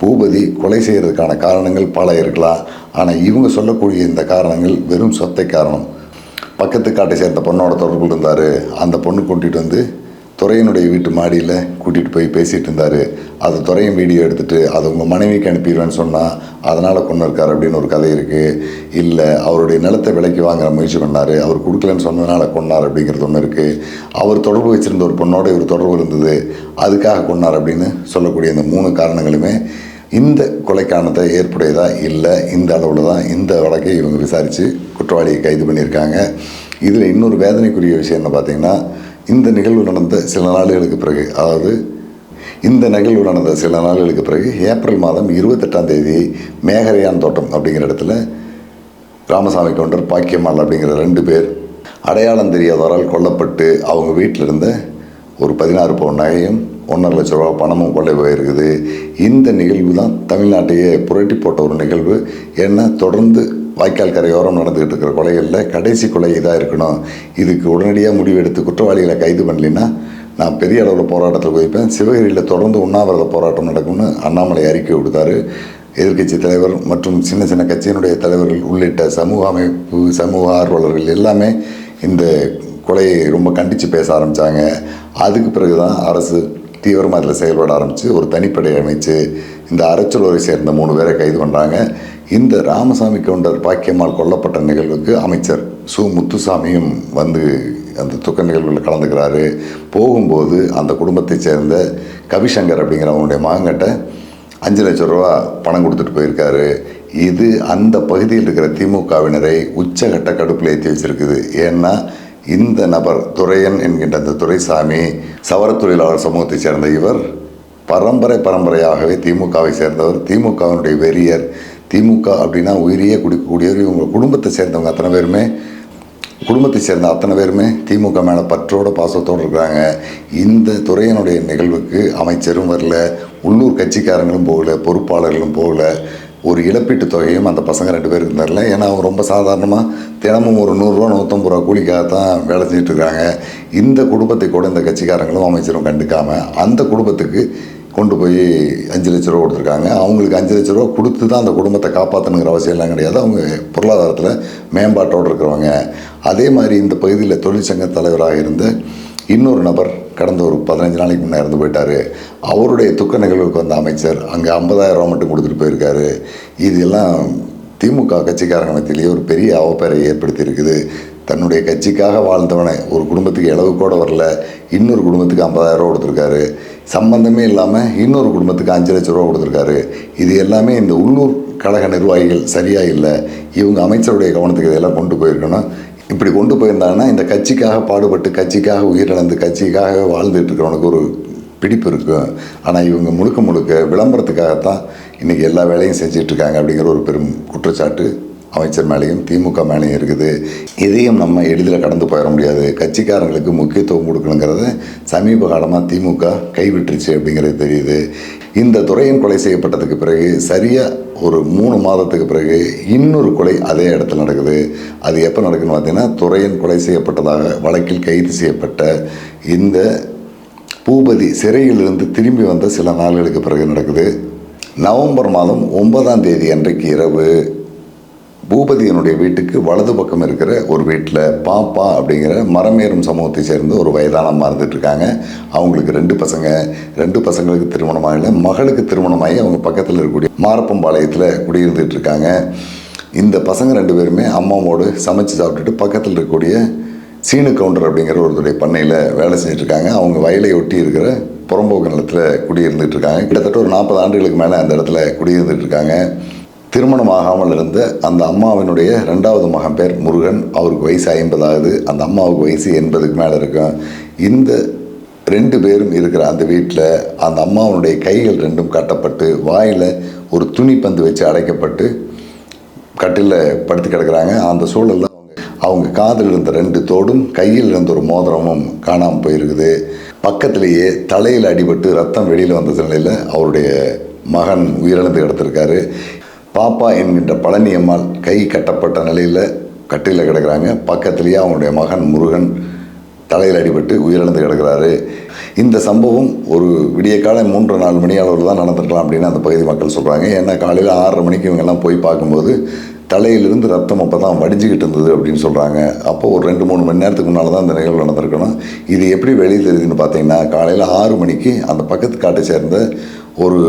பூபதி கொலை செய்கிறதுக்கான காரணங்கள் பல இருக்கலாம். ஆனால் இவங்க சொல்லக்கூடிய இந்த காரணங்கள் வெறும் சொத்தை காரணம். பக்கத்து காட்டை சேர்ந்த பொண்ணோட தொடர்பு இருந்தார். அந்த பொண்ணு கூட்டிகிட்டு வந்து துறையினுடைய வீட்டு மாடியில் கூட்டிகிட்டு போய் பேசிகிட்டு இருந்தார். அது துறையும் வீடியோ எடுத்துகிட்டு அதை உங்கள் மனைவிக்கு அனுப்பிடுவேன்னு சொன்னால் அதனால் கொண்டு இருக்கார் அப்படின்னு ஒரு கதை இருக்குது இல்லை அவருடைய நிலத்தை விலைக்கு வாங்குற முயற்சி பண்ணார். அவர் கொடுக்கலன்னு சொன்னதுனால கொண்டார் அப்படிங்கிறது ஒன்று இருக்குது அவர் தொடர்பு வச்சுருந்த ஒரு பொண்ணோட இவர் தொடர்பு இருந்தது. அதுக்காக கொண்டார் அப்படின்னு சொல்லக்கூடிய இந்த மூணு காரணங்களுமே இந்த கொலைக்கானத்தை ஏற்புடையதாக இல்லை இந்த அளவில் தான் இந்த வழக்கை இவங்க விசாரித்து குற்றவாளியை கைது பண்ணியிருக்காங்க. இதில் இன்னொரு வேதனைக்குரிய விஷயம் என்ன பார்த்தீங்கன்னா இந்த நிகழ்வு நடந்த சில நாடுகளுக்கு பிறகு அதாவது இந்த நிகழ்வு நடந்த சில நாடுகளுக்கு பிறகு ஏப்ரல் மாதம் இருபத்தெட்டாம் தேதி மேகரையான் தோட்டம் அப்படிங்கிற இடத்துல ராமசாமி கவுண்டர் பாக்கியம்மாள் அப்படிங்கிற ரெண்டு பேர் அடையாளம் தெரியாதவரால் கொல்லப்பட்டு அவங்க வீட்டில் இருந்த ஒரு பதினாறு பவுன் நகையும் ஒன்றரை லட்ச ரூபா பணமும் கொள்ளை போயிருக்குது. இந்த நிகழ்வு தான் தமிழ்நாட்டையே புரட்டி போட்ட ஒரு நிகழ்வு. ஏன்னா தொடர்ந்து வாய்க்கால் கரையோரம் நடந்துக்கிட்டு இருக்கிற கொலைகளில் கடைசி கொலை இதாக இருக்கணும். இதுக்கு உடனடியாக முடிவெடுத்து குற்றவாளிகளை கைது பண்ணலைன்னா நான் பெரிய அளவில் போராட்டத்தில் போய்ப்பேன் சிவகிரியில் தொடர்ந்து உண்ணாவிரத போராட்டம் நடக்கும்னு அண்ணாமலை அறிக்கை கொடுத்தாரு. எதிர்க்கட்சி தலைவர் மற்றும் சின்ன சின்ன கட்சியினுடைய தலைவர்கள் உள்ளிட்ட சமூக அமைப்பு சமூக ஆர்வலர்கள் எல்லாமே இந்த கொலையை ரொம்ப கண்டித்து பேச ஆரம்பித்தாங்க அதுக்கு பிறகு தான் அரசு தீவிரமாக அதில் செயல்பட ஆரம்பித்து ஒரு தனிப்படை அமைச்சு இந்த அரைச்சலூரை சேர்ந்த மூணு பேரை கைது பண்ணுறாங்க இந்த ராமசாமி கவுண்டர் பாக்கியம்மாள் கொல்லப்பட்ட நிகழ்வுக்கு அமைச்சர் சு. முத்துசாமியும் வந்து அந்த துக்க நிகழ்வில் கலந்துக்கிறாரு. போகும்போது அந்த குடும்பத்தைச் சேர்ந்த கவிசங்கர் அப்படிங்கிறவங்களுடைய மகன்கிட்ட அஞ்சு லட்சம் ரூபா பணம் கொடுத்துட்டு போயிருக்காரு. இது அந்த பகுதியில் இருக்கிற திமுகவினரை உச்சகட்ட கடுப்பில் ஏற்றி வச்சிருக்குது. ஏன்னா இந்த நபர் துரையன் என்கின்ற அந்த துரைசாமி சவர தொழிலாளர் சமூகத்தைச் சேர்ந்த இவர் பரம்பரை பரம்பரையாகவே திமுகவை சேர்ந்தவர். திமுகவினுடைய வெறியர் திமுக அப்படின்னா உயிரியே குடிக்கக்கூடியவர் இவங்க குடும்பத்தை சேர்ந்தவங்க அத்தனை பேருமே குடும்பத்தை சேர்ந்த அத்தனை பேருமே திமுக மேலே பற்றோட பாசத்தோடு இருக்கிறாங்க. இந்த துறையினுடைய நிகழ்வுக்கு அமைச்சரும் வரல உள்ளூர் கட்சிக்காரங்களும் போகல பொறுப்பாளர்களும் போகல. ஒரு இழப்பீட்டு தொகையும் அந்த பசங்க ரெண்டு பேருக்கு தரல ஏன்னா அவங்க ரொம்ப சாதாரணமாக தினமும் ஒரு நூறுரூவா நூற்றம்பது ரூபா கூலிக்காக தான் வேலை செஞ்சுட்டு இருக்காங்க இந்த குடும்பத்தை கூட இந்த கட்சிக்காரங்களும் அமைச்சரும் கண்டுக்காமல் அந்த குடும்பத்துக்கு கொண்டு போய் அஞ்சு லட்ச ரூபா கொடுத்துருக்காங்க. அவங்களுக்கு அஞ்சு லட்ச ரூபா கொடுத்து தான் அந்த குடும்பத்தை காப்பாற்றணுங்கிற அவசியம்லாம் கிடையாது. அவங்க பொருளாதாரத்தில் மேம்பாட்டோடு இருக்கிறவங்க. அதே மாதிரி இந்த பகுதியில் தொழிற்சங்க தலைவராக இருந்த இன்னொரு நபர் கடந்த ஒரு பதினஞ்சு நாளைக்கு முன்னே இறந்து போயிட்டார். அவருடைய துக்க நிகழ்வுக்கு வந்த அமைச்சர் அங்கே ஐம்பதாயிரம் ரூபா மட்டும் கொடுத்துட்டு போயிருக்காரு. இது எல்லாம் திமுக கட்சிக்காரங்க மத்தியிலேயே ஒரு பெரிய அவப்பேரை ஏற்படுத்தியிருக்குது. தன்னுடைய கட்சிக்காக வாழ்ந்தவனை ஒரு குடும்பத்துக்கு இளவு கூட வரல. இன்னொரு குடும்பத்துக்கு ஐம்பதாயிரம் ரூபா கொடுத்துருக்காரு. சம்பந்தமே இல்லாமல் இன்னொரு குடும்பத்துக்கு அஞ்சு லட்ச ரூபா கொடுத்துருக்காரு. இது எல்லாமே இந்த உள்ளூர் கழக நிர்வாகிகள் சரியாக இல்லை. இவங்க அமைச்சருடைய கவனத்துக்கு இதெல்லாம் கொண்டு போயிருக்கணும். இப்படி கொண்டு போயிருந்தாங்கன்னா இந்த கட்சிக்காக பாடுபட்டு கட்சிக்காக உயிரிழந்து கட்சிக்காக வாழ்ந்துட்டு இருக்கிறவனுக்கு ஒரு பிடிப்பு இருக்கும். ஆனால் இவங்க முழுக்க முழுக்க விளம்பரத்துக்காகத்தான் இன்றைக்கி எல்லா வேலையும் செஞ்சிட்ருக்காங்க அப்படிங்கிற ஒரு பெரும் குற்றச்சாட்டு. அமைச்சர் மேலேயும் திமுக மேலேயும் இருக்குது. இதையும் நம்ம எளிதில் கடந்து போயிட முடியாது. கட்சிக்காரங்களுக்கு முக்கியத்துவம் கொடுக்கணுங்கிறத சமீப காலமாக திமுக கைவிட்டுருச்சு அப்படிங்கிறது தெரியுது. இந்த துறையின் கொலை செய்யப்பட்டதுக்கு பிறகு சரியாக ஒரு மூணு மாதத்துக்கு பிறகு இன்னொரு கொலை அதே இடத்துல நடக்குது. அது எப்போ நடக்குதுன்னு பார்த்தீங்கன்னா துறையின் கொலை செய்யப்பட்டதாக வழக்கில் கைது செய்யப்பட்ட இந்த பூபதி சிறையிலிருந்து திரும்பி வந்த சில நாள்களுக்கு பிறகு நடக்குது. நவம்பர் மாதம் ஒன்பதாம் தேதி அன்றைக்கு இரவு. பூபதியனுடைய வீட்டுக்கு வலது பக்கம் இருக்கிற ஒரு வீட்டில் பாப்பா அப்படிங்கிற மரமேறும் சமூகத்தை சேர்ந்த ஒரு வயதானம்மா இருந்துகிட்ருக்காங்க. அவங்களுக்கு ரெண்டு பசங்க. ரெண்டு பசங்களுக்கு திருமணமாகல மகளுக்கு திருமணமாகி அவங்க பக்கத்தில் இருக்கக்கூடிய மாரப்பம்பாளையத்தில் குடியிருந்துட்டு இருக்காங்க இந்த பசங்க ரெண்டு பேருமே அம்மாவோடு சமைச்சு சாப்பிட்டுட்டு பக்கத்தில் இருக்கக்கூடிய சீனு கவுண்டர் அப்படிங்கிற ஒருத்தருடைய பண்ணையில் வேலை செஞ்சுட்ருக்காங்க. அவங்க வயலை ஒட்டி இருக்கிற புறம்போக்கு நிலத்தில் குடியிருந்துட்டு இருக்காங்க கிட்டத்தட்ட ஒரு நாற்பது ஆண்டுகளுக்கு மேலே அந்த இடத்துல குடியிருந்துட்டு இருக்காங்க திருமணம் ஆகாமல் இருந்த அந்த அம்மாவினுடைய ரெண்டாவது மகன் பேர் முருகன். அவருக்கு வயசு ஐம்பதாவது. அந்த அம்மாவுக்கு வயசு எண்பதுக்கு மேலே இருக்கும். இந்த ரெண்டு பேரும் இருக்கிற அந்த வீட்டில் அந்த அம்மாவனுடைய கைகள் ரெண்டும் கட்டப்பட்டு வாயில் ஒரு துணி பந்து வச்சு அடைக்கப்பட்டு கட்டிலில் படுத்து கிடக்குறாங்க. அந்த சூழலில் அவங்க அவங்க காதில் இருந்த ரெண்டு தோடும் கையில் இருந்த ஒரு மோதிரமும் காணாமல் போயிருக்குது. பக்கத்திலேயே தலையில் அடிபட்டு ரத்தம் வெளியில் வந்த நிலையில் அவருடைய மகன் உயிரிழந்து கிடத்திருக்காரு பாப்பா என்கின்ற பழனியம்மாள் கை கட்டப்பட்ட நிலையில் கட்டிலில் கிடக்கிறாங்க. பக்கத்துலேயே அவங்களுடைய மகன் முருகன் தலையில் அடிபட்டு உயிரிழந்து கிடக்கிறாரு. இந்த சம்பவம் ஒரு விடிய காலை மூன்று நாலு மணி அளவில் தான் நடந்திருக்கலாம் அப்படின்னு அந்த பகுதி மக்கள் சொல்கிறாங்க ஏன்னா காலையில் ஆறரை மணிக்கு இவங்கெல்லாம் போய் பார்க்கும்போது தலையிலிருந்து ரத்தம் அப்போ தான் வடிஞ்சிக்கிட்டு இருந்தது அப்படின்னு சொல்கிறாங்க அப்போ ஒரு ரெண்டு மூணு மணி நேரத்துக்கு முன்னால் தான் இந்த நிகழ்வு நடந்திருக்கணும். இது எப்படி வெளியே தெரியுதுன்னு பார்த்தீங்கன்னா காலையில் ஆறு மணிக்கு அந்த பக்கத்து காட்டை சேர்ந்த ஒரு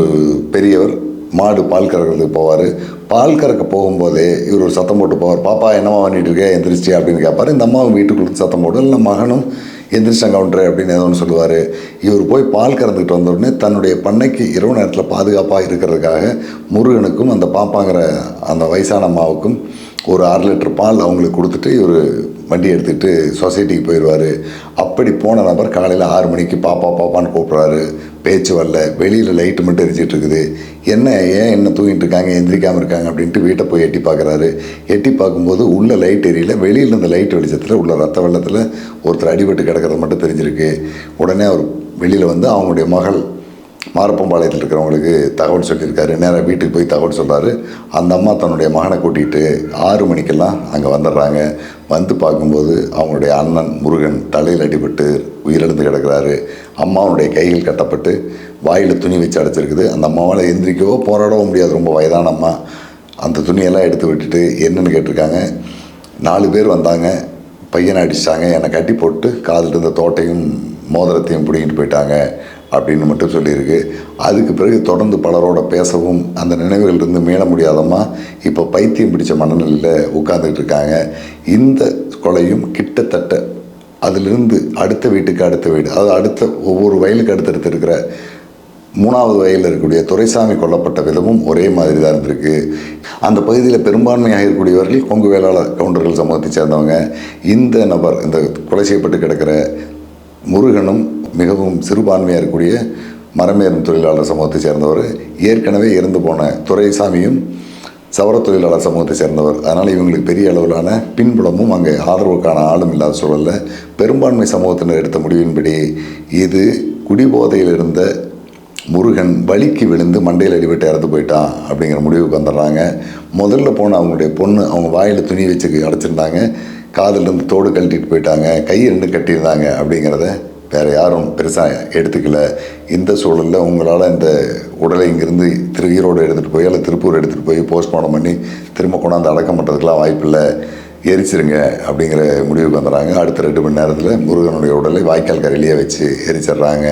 பெரியவர் மாடு பால் கறக்கிறதுக்கு போவார். பால் கறக்க போகும்போதே இவர் ஒரு சத்தம் போட்டு போவார். பாப்பா என்னம்மா பண்ணிட்டு இருக்கே? எந்திரிச்சி அப்படின்னு கேட்பாரு இந்த அம்மாவும் வீட்டுக்குள்ள சத்தம் போடும் இல்லை மகனும் எந்திரிச்சாங்க கவுண்டர் அப்படின்னு ஏதோ ஒன்று சொல்லுவார். இவர் போய் பால் கறந்துக்கிட்டு வந்தோடனே தன்னுடைய பண்ணைக்கு இரவு நேரத்தில் பாதுகாப்பாக இருக்கிறதுக்காக முருகனுக்கும் அந்த பாப்பாங்கிற அந்த வயசான அம்மாவுக்கும் ஒரு அரை லிட்டர் பால் அவங்களுக்கு கொடுத்துட்டு இவர் வண்டி எடுத்துக்கிட்டு சொசைட்டிக்கு போயிடுவார். அப்படி போன நபர் காலையில் ஆறு மணிக்கு பாப்பா பாப்பான்னு கூப்பிட்றாரு. பேச்சு வரல. வெளியில் லைட்டு மட்டும் எரிஞ்சிட்டு இருக்குது. என்ன ஏன் என்ன தூங்கிட்டு இருக்காங்க எந்திரிக்காமல் இருக்காங்க அப்படின்ட்டு வீட்டை போய் எட்டி பார்க்குறாரு. எட்டி பார்க்கும்போது உள்ளே லைட் எரியல. வெளியில் இருந்த லைட் வெளிச்சத்தில் உள்ள ரத்த வெள்ளத்தில் ஒருத்தர் அடிபட்டு கிடக்கிறது மட்டும் தெரிஞ்சிருக்கு. உடனே அவர் வெளியில் வந்து அவங்களுடைய மகள் மாரப்பம்பாளையத்தில் இருக்கிறவங்களுக்கு தகவல் சொல்லியிருக்காரு. நேராக வீட்டுக்கு போய் தகவல் சொல்கிறாரு அந்த அம்மா தன்னுடைய மகனை கூட்டிகிட்டு ஆறு மணிக்கெல்லாம் அங்கே வந்துடுறாங்க. வந்து பார்க்கும்போது அவங்களுடைய அண்ணன் முருகன் தலையில் அடிபட்டு உயிரிழந்து கிடக்கிறாரு. அம்மாவுடைய கைகள் கட்டப்பட்டு வாயில் துணி வச்சு அடைச்சிருக்குது. அந்த அம்மாவால் எந்திரிக்கவோ போராடவோ முடியாது. ரொம்ப வயதான அம்மா. அந்த துணியெல்லாம் எடுத்து விட்டுட்டு என்னன்னு கேட்டிருக்காங்க. நாலு பேர் வந்தாங்க. பையனை அடிச்சிட்டாங்க. என்னை கட்டி போட்டு காதில் இருந்த தோட்டையும் மோதிரத்தையும் பிடிங்கிட்டு போயிட்டாங்க. அப்படின்னு மட்டும் சொல்லியிருக்கு. அதுக்கு பிறகு தொடர்ந்து பலரோட பேசவும் அந்த நினைவுகள் இருந்து மீள முடியாதம்மா. இப்போ பைத்தியம் பிடிச்ச மனநிலையில் உட்கார்ந்துட்டு இருக்காங்க. இந்த கொலையும் கிட்டத்தட்ட அதிலிருந்து அடுத்த வீட்டுக்கு அடுத்த வீடு அதாவது அடுத்த ஒவ்வொரு வயலுக்கு அடுத்தடுத்து இருக்கிற மூணாவது வயலில் இருக்கக்கூடிய துரைசாமி கொல்லப்பட்ட விதமும் ஒரே மாதிரி தான் இருந்திருக்கு. அந்த பகுதியில் பெரும்பான்மையாக இருக்கக்கூடியவர்கள் கொங்கு வேளாளர் கவுண்டர்கள் சமூகத்தை சேர்ந்தவங்க. இந்த நபர் இந்த கொலை செய்யப்பட்டு கிடக்கிற முருகனும் மிகவும் சிறுபான்மையாக இருக்கக்கூடிய மரமேறும் தொழிலாளர் சமூகத்தை சேர்ந்தவர். ஏற்கனவே இறந்து போன துரைசாமியும் சவர தொழிலாளர் சமூகத்தை சேர்ந்தவர். அதனால் இவங்களுக்கு பெரிய அளவிலான பின்புலமும் அங்கே ஆதரவுக்கான ஆளும் இல்லாத சூழலில் பெரும்பான்மை சமூகத்தினர் எடுத்த முடிவின்படி இது குடிபோதையில் இருந்த முருகன் வலிக்கு விழுந்து மண்டையில் அடிபட்டு இறந்து போயிட்டான் அப்படிங்கிற முடிவுக்கு வந்துடுறாங்க. முதல்ல போன அவங்களுடைய பொண்ணு அவங்க வாயில் துணி வச்சு அடைச்சிருந்தாங்க. காதிலிருந்து தோடு கழட்டிட்டு போயிட்டாங்க கை ரெண்டு கட்டியிருந்தாங்க அப்படிங்கிறத வேறு யாரும் பெருசாக எடுத்துக்கல. இந்த சூழலில் உங்களால் இந்த உடலை இங்கேருந்து திரு ஈரோடு எடுத்துகிட்டு போய் அல்லது திருப்பூர் எடுத்துகிட்டு போய் போஸ்ட்மார்ட்டம் பண்ணி திரும்ப கொண்டாந்து அடக்கம் பண்ணுறதுக்கெலாம் வாய்ப்பில்லை எரிச்சிருங்க அப்படிங்கிற முடிவுக்கு வந்துடுறாங்க. அடுத்த ரெண்டு மணி நேரத்தில் முருகனுடைய உடலை வாய்க்கால் கரையிலேயே வச்சு எரிச்சிடுறாங்க.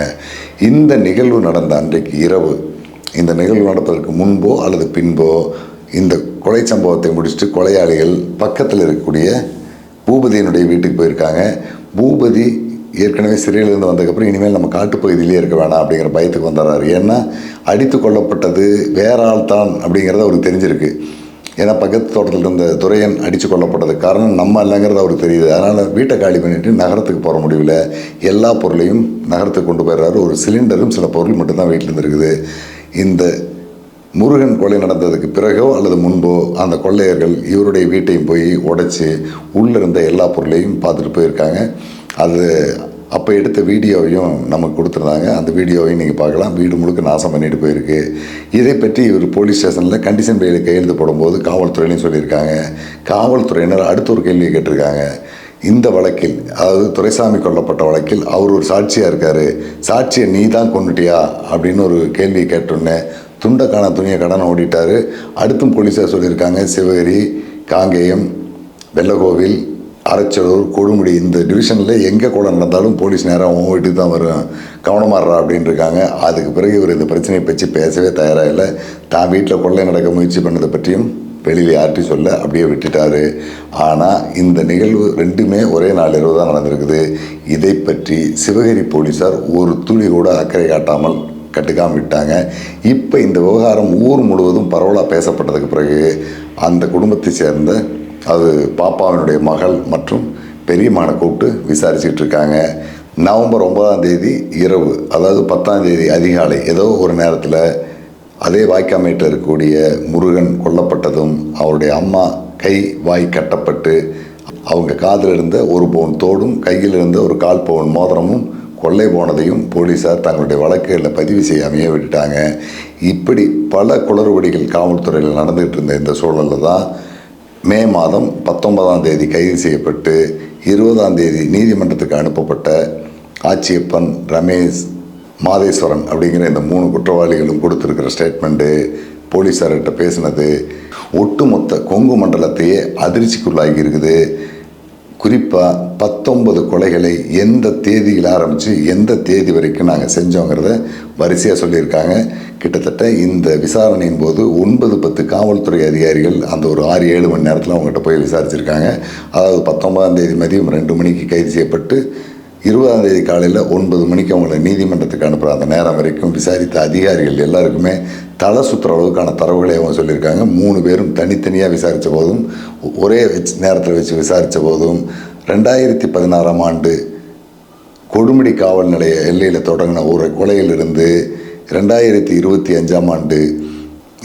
இந்த நிகழ்வு நடந்த அன்றைக்கு இரவு இந்த நிகழ்வு நடப்பதற்கு முன்போ அல்லது பின்போ இந்த கொலை சம்பவத்தை முடிச்சுட்டு கொலையாளிகள் பக்கத்தில் இருக்கக்கூடிய பூபதியினுடைய வீட்டுக்கு போயிருக்காங்க. பூபதி ஏற்கனவே சிறையிலேருந்து வந்ததுக்கப்புறம் இனிமேல் நம்ம காட்டுப்பகுதியிலே இருக்க வேணாம் அப்படிங்கிற பயத்துக்கு வந்துடுறாரு. ஏன்னா அடித்து கொல்லப்பட்டது வேற ஆள் தான் அப்படிங்கிறது அவருக்கு தெரிஞ்சிருக்கு. ஏன்னா பக்கத்து தோட்டத்தில் இருந்த துரையன் அடித்து கொல்லப்பட்டதுக்கு காரணம் நம்ம இல்லைங்கிறது அவருக்கு தெரியுது. அதனால் வீட்டை காலி பண்ணிவிட்டு நகரத்துக்கு போகிற முடிவில் எல்லா பொருளையும் நகரத்துக்கு கொண்டு போயிடுறாரு. ஒரு சிலிண்டரும் சில பொருள் மட்டும்தான் வீட்டில் இருந்து இருக்குது. இந்த முருகன் கொலை நடந்ததுக்கு பிறகோ அல்லது முன்போ அந்த கொள்ளையர்கள் இவருடைய வீட்டையும் போய் உடைச்சி உள்ளே இருந்த எல்லா பொருளையும் பார்த்துட்டு போயிருக்காங்க. அது அப்போ எடுத்த வீடியோவையும் நமக்கு கொடுத்துருந்தாங்க. அந்த வீடியோவையும் நீங்கள் பார்க்கலாம். வீடு முழுக்க நாசம் பண்ணிட்டு போயிருக்கு. இதை பற்றி இவர் போலீஸ் ஸ்டேஷனில் கண்டிஷன் பெயில் கையெழுத்து போடும்போது காவல்துறையிலையும் சொல்லியிருக்காங்க. காவல்துறையினர் அடுத்த ஒரு கேள்வியை கேட்டிருக்காங்க. இந்த வழக்கில் அதாவது துரைசாமி கொல்லப்பட்ட வழக்கில் அவர் ஒரு சாட்சியாக இருக்கார். சாட்சியை நீ தான் கொண்டுட்டியா அப்படின்னு ஒரு கேள்வியை கேட்டோன்னே துண்டக்கான துணியை கடனை ஓடிட்டார் அடுத்தும் போலீஸார் சொல்லியிருக்காங்க சிவகிரி காங்கேயம் வெள்ளகோவில் அரச்சலூர் கொடுமுடி இந்த டிவிஷனில் எங்கே கூட நடந்தாலும் போலீஸ் நேரம் உன் வீட்டுக்கு தான் வரும் கவனமாடுறா அப்படின்ட்டுருக்காங்க அதுக்கு பிறகு இவர் இந்த பிரச்சனையை பற்றி பேசவே தயாராக இல்லை. தான் வீட்டில் கொள்ளை நடக்க முயற்சி பண்ணதை பற்றியும் வெளியில் யார்ட்டையும் சொல்ல அப்படியே விட்டுட்டாரு. ஆனால் இந்த நிகழ்வு ரெண்டுமே ஒரே நாள் இரவு தான் நடந்திருக்குது. இதை பற்றி சிவகிரி போலீஸார் ஒரு துளி கூட அக்கறை காட்டாமல் கட்டுக்காமல் விட்டாங்க. இப்போ இந்த விவகாரம் ஊர் முழுவதும் பரவலாக பேசப்பட்டதுக்கு பிறகு அந்த குடும்பத்தை சேர்ந்த அது பாப்பாவினுடைய மகள் மற்றும் பெரியம்மானை கூப்பிட்டு விசாரிச்சுட்டு இருக்காங்க. நவம்பர் ஒன்பதாம் தேதி இரவு அதாவது பத்தாம் தேதி அதிகாலை ஏதோ ஒரு நேரத்தில் அதே வாய்க்காமேட்டில் இருக்கக்கூடிய முருகன் கொல்லப்பட்டதும் அவருடைய அம்மா கை வாய் கட்டப்பட்டு அவங்க காதில் இருந்த ஒரு பவுன் தோடும் கையில் இருந்த ஒரு கால் பவுன் மோதிரமும் கொள்ளை போனதையும் போலீஸார் தங்களுடைய வழக்குகளில் பதிவு செய்யாமையே விட்டுட்டாங்க. இப்படி பல குளறுபடிகள் காவல்துறையில் நடந்துகிட்டு இருந்த இந்த சூழலில் தான் மே மாதம் பத்தொன்பதாம் தேதி கைது செய்யப்பட்டு இருபதாம் தேதி நீதிமன்றத்துக்கு அனுப்பப்பட்ட ஆச்சியப்பன் ரமேஷ் மாதேஸ்வரன் அப்படிங்கிற இந்த மூணு குற்றவாளிகளும் கொடுத்துருக்கிற ஸ்டேட்மெண்ட்டு போலீஸார்கிட்ட பேசினது. ஒட்டுமொத்த கொங்கு மண்டலத்தையே அதிர்ச்சிக்குள்ளாகி இருக்குது குறிப்பாக பத்தொன்பது கொலைகளை எந்த தேதியில் ஆரம்பித்து எந்த தேதி வரைக்கும் நாங்கள் செஞ்சோங்கிறத வரிசையாக சொல்லியிருக்காங்க. கிட்டத்தட்ட இந்த விசாரணையின் போது ஒன்பது பத்து காவல்துறை அதிகாரிகள் அந்த ஒரு ஆறு ஏழு மணி நேரத்தில் அவங்ககிட்ட போய் விசாரிச்சிருக்காங்க. அதாவது பத்தொன்பதாம் தேதி மதியம் ரெண்டு மணிக்கு கைது செய்யப்பட்டு இருபதாம் தேதி காலையில் ஒன்பது மணிக்கு அவங்கள நீதிமன்றத்துக்கு அனுப்புகிற அந்த நேரம் வரைக்கும் விசாரித்த அதிகாரிகள் எல்லாருக்குமே தலை சுற்றுற அளவுக்கான தரவுகளை அவங்க சொல்லியிருக்காங்க. மூணு பேரும் தனித்தனியாக விசாரித்த போதும் ஒரே வச்சு நேரத்தில் வச்சு விசாரித்த போதும் ரெண்டாயிரத்தி பதினாறாம் ஆண்டு கொடுமுடி காவல் நிலைய எல்லையில் தொடங்கின ஒரு கொலையிலிருந்து ரெண்டாயிரத்தி இருபத்தி அஞ்சாம் ஆண்டு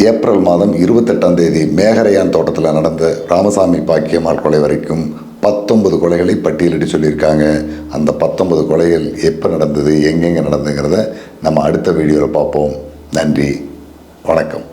ஏப்ரல் மாதம் இருபத்தெட்டாம் தேதி மேகரையான் தோட்டத்தில் நடந்த ராமசாமி பாக்கியம்மாள் கொலை வரைக்கும் பத்தொன்பது கொலைகளை பட்டியலிட்டு சொல்லியிருக்காங்க. அந்த பத்தொன்பது கொலைகள் எப்போ நடந்தது எங்கெங்கே நடந்துங்கிறத நம்ம அடுத்த வீடியோவில் பார்ப்போம். நன்றி. வணக்கம்.